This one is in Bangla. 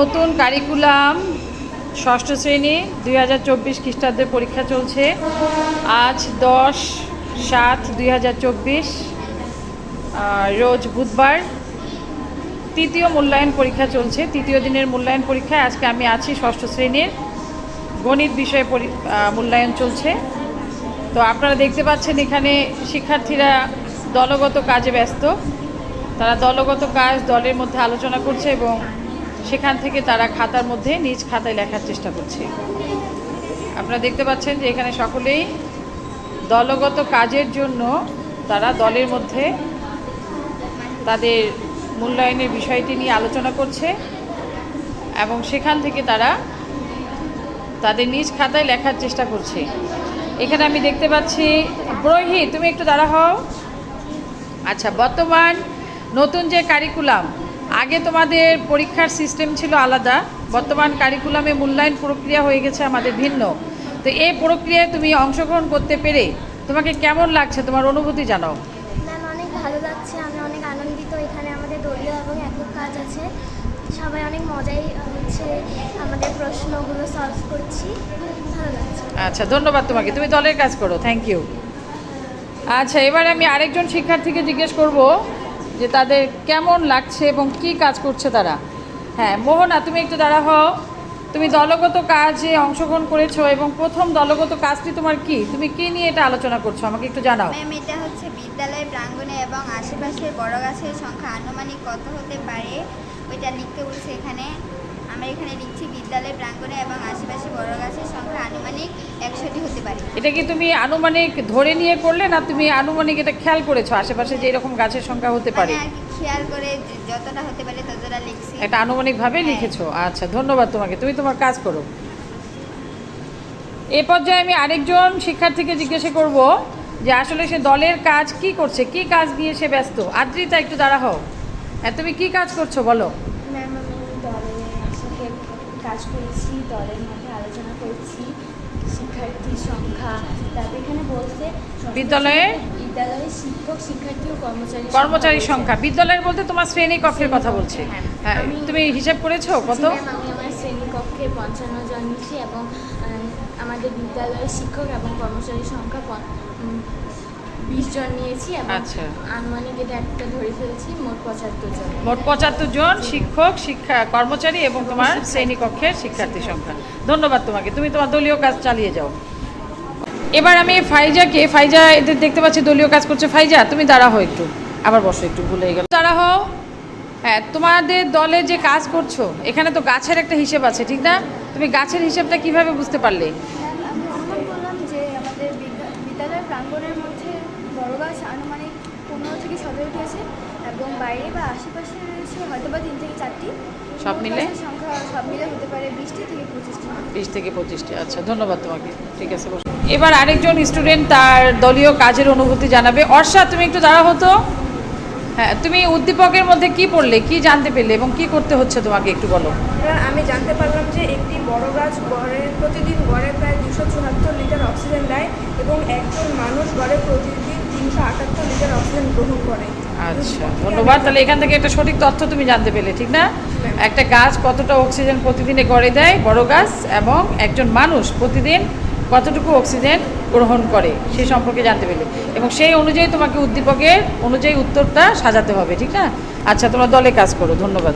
নতুন কারিকুলাম ষষ্ঠ শ্রেণি, দুই হাজার চব্বিশ খ্রিস্টাব্দের পরীক্ষা চলছে। আজ দশ সাত দুই হাজার চব্বিশ রোজ বুধবার। তৃতীয় মূল্যায়ন পরীক্ষা চলছে। তৃতীয় দিনের মূল্যায়ন পরীক্ষায় আজকে আমি আছি ষষ্ঠ শ্রেণির। গণিত বিষয়ে মূল্যায়ন চলছে। তো আপনারা দেখতে পাচ্ছেন এখানে শিক্ষার্থীরা দলগত কাজে ব্যস্ত। তারা দলগত কাজ দলের মধ্যে আলোচনা করছে এবং সেখান থেকে তারা খাতার মধ্যে নিজ খাতায় লেখার চেষ্টা করছে। আপনারা দেখতে পাচ্ছেন যে এখানে সকলেই দলগত কাজের জন্য তারা দলের মধ্যে তাদের মূল্যায়নের বিষয়টি নিয়ে আলোচনা করছে এবং সেখান থেকে তারা তাদের নিজ খাতায় লেখার চেষ্টা করছে। এখানে আমি দেখতে পাচ্ছি ব্রহি তুমি একটু দাঁড়া হও আচ্ছা বর্তমান নতুন যে কারিকুলাম আগে তোমাদের পরীক্ষার সিস্টেম ছিল আলাদা। বর্তমান কারিকুলামে মূল্যায়ন প্রক্রিয়া হয়ে গেছে আমাদের ভিন্ন। তো এই প্রক্রিয়ায় তুমি অংশগ্রহণ করতে পেরে তোমাকে কেমন লাগছে? তোমার অনুভূতি জানাও। ম্যাম অনেক ভালো লাগছে। আমি অনেক আনন্দিত এখানে আমাদের দলীয় এবং একক কাজ আছে। সবাই অনেক মজাই হচ্ছে আমাদের প্রশ্নগুলো সলভ করছি। ভালো লাগছে। আচ্ছা ধন্যবাদ তোমাকে। তুমি দলের কাজ করো। থ্যাংক ইউ আচ্ছা এবার আমি আরেকজন শিক্ষার্থীকে জিজ্ঞেস করব। যে তাদের কেমন লাগছে এবং কি কাজ করছে তারা। হ্যাঁ মোহনা, তুমি একটু দাঁড়া হও। তুমি দলগত কাজে অংশগ্রহণ করেছ এবং প্রথম দলগত কাজটি তোমার কি? তুমি কি নিয়ে এটা আলোচনা করছ? আমাকে একটু জানাও। ম্যাম, এটা হচ্ছে বিদ্যালয় প্রাঙ্গণে এবং আশেপাশে বড় গাছের সংখ্যা আনুমানিক কত হতে পারে? ওইটা লিখতে বলছে এখানে। আমরা এখানে লিখছি বিদ্যালয় প্রাঙ্গণে এবং আশেপাশে বড় গাছের সংখ্যা আনুমানিক একশোটি হতে পারে। এটা কি তুমি আনুমানিক ধরে নিয়ে করলে না তুমি আনুমানিক এটা খেয়াল করেছ আশেপাশে যে এরকম গাছের সংখ্যা হতে পারে? মানে কি খেয়াল করে যতটা হতে পারে ততটা লিখছি। এটা আনুমানিকভাবে হ্যাঁ। লিখেছো? আচ্ছা ধন্যবাদ তোমাকে। তুমি তোমার কাজ করো। এ পর্যায়ে আমি আরেকজন শিক্ষার্থীকে জিজ্ঞাসা করব যে আসলে সে দলের কাজ কি করছে? কি কাজ নিয়ে সে ব্যস্ত? আদ্রিতা একটু দাঁড়া হও হ্যাঁ তুমি কি কাজ করছ বলো ম্যাম আমি দলের সাথে কাজ করেছি দলের মধ্যে আলোচনা করছি শিক্ষার্থীর সংখ্যা তারপর এখানে বলতে বিদ্যালয়ে? বিদ্যালয়ে শিক্ষক শিক্ষার্থী ও কর্মচারী কর্মচারী সংখ্যা বিদ্যালয়ের বলতে তোমার শ্রেণি কক্ষের কথা বলছে হ্যাঁ। হ্যাঁ তুমি হিসাব করেছ কত আমি আমার শ্রেণি কক্ষে পঞ্চান্ন জন নিচ্ছি এবং আমাদের বিদ্যালয়ের শিক্ষক এবং কর্মচারী সংখ্যা বিশ জন নিয়েছি আচ্ছা। আনুমানিক এটা একটা ধরে ফেলছি মোট পঁচাত্তর জন। মোট পঁচাত্তর জন শিক্ষক শিক্ষা কর্মচারী এবং তোমার শ্রেণীকক্ষের শিক্ষার্থী সংখ্যা। ধন্যবাদ তোমাকে। তুমি তোমার দলীয় কাজ চালিয়ে যাও। এবার আমি ফাইজাকে ফাইজা এদের দেখতে পাচ্ছি দলীয় কাজ করছে। ফাইজা তুমি দাঁড়া হও একটু। আবার বসো একটু ভুলে গেল। দাঁড়া হও হ্যাঁ তোমাদের দলে যে কাজ করছ এখানে তো গাছের একটা হিসেব আছে ঠিক না? তুমি গাছের হিসেবটা কীভাবে বুঝতে পারলে আমি অনুমান করলাম যে আমাদের বিদ্যা- বিদ্যালয়ের প্রাঙ্গণের মধ্যে বড় গাছ আনুমানিক পনেরো থেকে সতেরোটি আছে এবং বাইরে বা আশেপাশে রয়েছে হয়তো বা তিন থেকে চারটি। সব মিলে? সংখ্যা সব মিলে হতে পারে বিশটি থেকে পঁচিশটি বিশ থেকে পঁচিশটি আচ্ছা ধন্যবাদ তোমাকে। ঠিক আছে বসো। এবার আরেকজন স্টুডেন্ট তার দলীয় কাজের অনুভূতি জানাবে। অর্ষা তুমি একটু দাঁড়া হতো। হ্যাঁ তুমি উদ্দীপকের মধ্যে কি পড়লে কি জানতে পেলে এবং কি করতে হচ্ছে তোমাকে একটু বলো। এবার আমি জানতে পারলাম যে একটি বড় গাছ গড়ে প্রতিদিন গড়ে প্রায় দুশো চুয়াত্তর লিটার অক্সিজেন দেয় এবং একজন মানুষ গড়ে প্রতিদিন তিনশো আটাত্তর লিটার অক্সিজেন গ্রহণ করে। আচ্ছা ধন্যবাদ। তাহলে এখান থেকে একটা সঠিক তথ্য তুমি জানতে পেলে ঠিক না? একটা গাছ কতটা অক্সিজেন প্রতিদিনে গড়ে দেয় বড় গাছ এবং একজন মানুষ প্রতিদিন কতটুকু অক্সিজেন গ্রহণ করে সে সম্পর্কে জানতে পেলে। এবং সেই অনুযায়ী তোমাকে উদ্দীপকের অনুযায়ী উত্তরটা সাজাতে হবে ঠিক না? আচ্ছা তোমার দলে কাজ করো ধন্যবাদ।